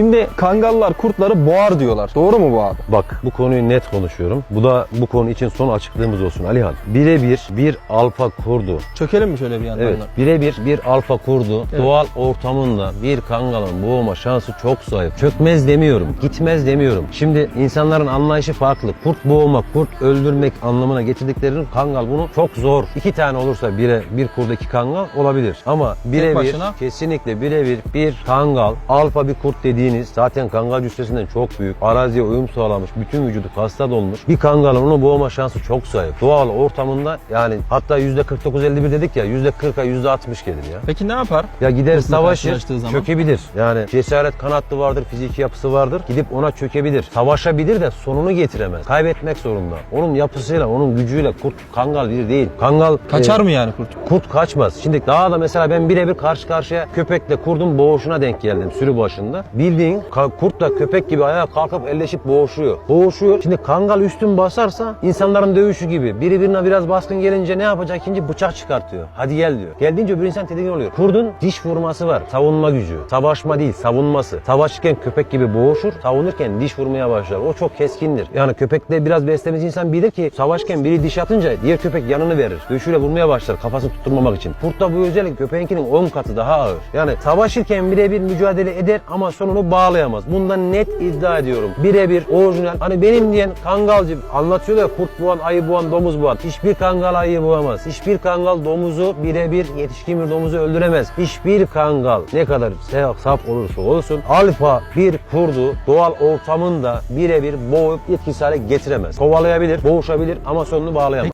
Şimdi kangallar kurtları boğar diyorlar. Doğru mu bu abi? Bak bu konuyu net konuşuyorum. Bu da bu konu için son açıklığımız olsun Alihan. Birebir bir alfa kurdu. Çökelim mi şöyle bir yandan? Evet birebir bir alfa kurdu Evet. doğal ortamında bir kangalın boğma şansı çok zayıf. Çökmez demiyorum, gitmez demiyorum. Şimdi insanların anlayışı farklı. Kurt boğmak, kurt öldürmek anlamına getirdiklerinin kangal bunu çok zor. İki tane olursa bire, bir kurda iki kangal olabilir. Ama birebir kesinlikle birebir bir kangal, alfa bir kurt dediğiniz zaten kangal cüssesinden çok büyük. Araziye uyum sağlamış, bütün vücudu kasla dolmuş. Bir kangalın onu boğma şansı çok zayıf. Doğal ortamında yani hatta %49-51 dedik ya %40'a %60 gelir ya. Peki ne yapar? Ya gider Kurtla savaşır, çökebilir. Yani cesaret kanatlı vardır, fiziki yapısı vardır. Gidip ona çökebilir. Savaşabilir de sonunu getiremez. Kaybetmek zorunda. Onun yapısıyla, onun gücüyle kurt kangal bir değil. Kangal Kaçar e, mı yani kurt? Kurt kaçmaz. Şimdi daha da mesela ben birebir karşı karşıya köpekle kurdun boğuşuna denk geldim sürü başında. Bildiğin kurtla köpek gibi ayağa kalkıp elleşip boğuşuyor. Boğuşuyor. Şimdi kangal üstün basarsa insanların dövüşü gibi. Biri birine biraz baskın gelince ne yapacak? İkinci bıçak çıkartıyor. Hadi gel diyor. Geldiğince bir insan tedirgin oluyor. Kurdun diş vurması var. Savunma gücü. Savaşma değil savunması. Savaşırken köpek gibi boğuşur. Savunurken diş vurmaya başlar. O çok keskindir. Yani köpekle biraz beslemiş insan bilir ki savaşken biri diş atınca diğer köpek yanını verir. Döşüyle vurmaya başlar kafasını tutturmamak için. Kurtta bu özellik köpeğinkinin 10 katı daha ağır. Yani savaşırken birebir mücadele eder ama sonunu bağlayamaz. Bundan net iddia ediyorum. Birebir orijinal. Hani benim diyen kangalcı anlatıyor ya kurt boğan, ayı boğan, domuz boğan. Hiçbir kangal ayı boğamaz. Hiçbir kangal domuzu birebir yetişkin bir domuzu öldüremez. Hiçbir kangal ne kadar saf olursa olsun alfa bir kurdu doğal ortamında birebir boğup etkisiz hale getiremez. Kovalayabilir, boğuşabilir ama sonunu bağlayamaz.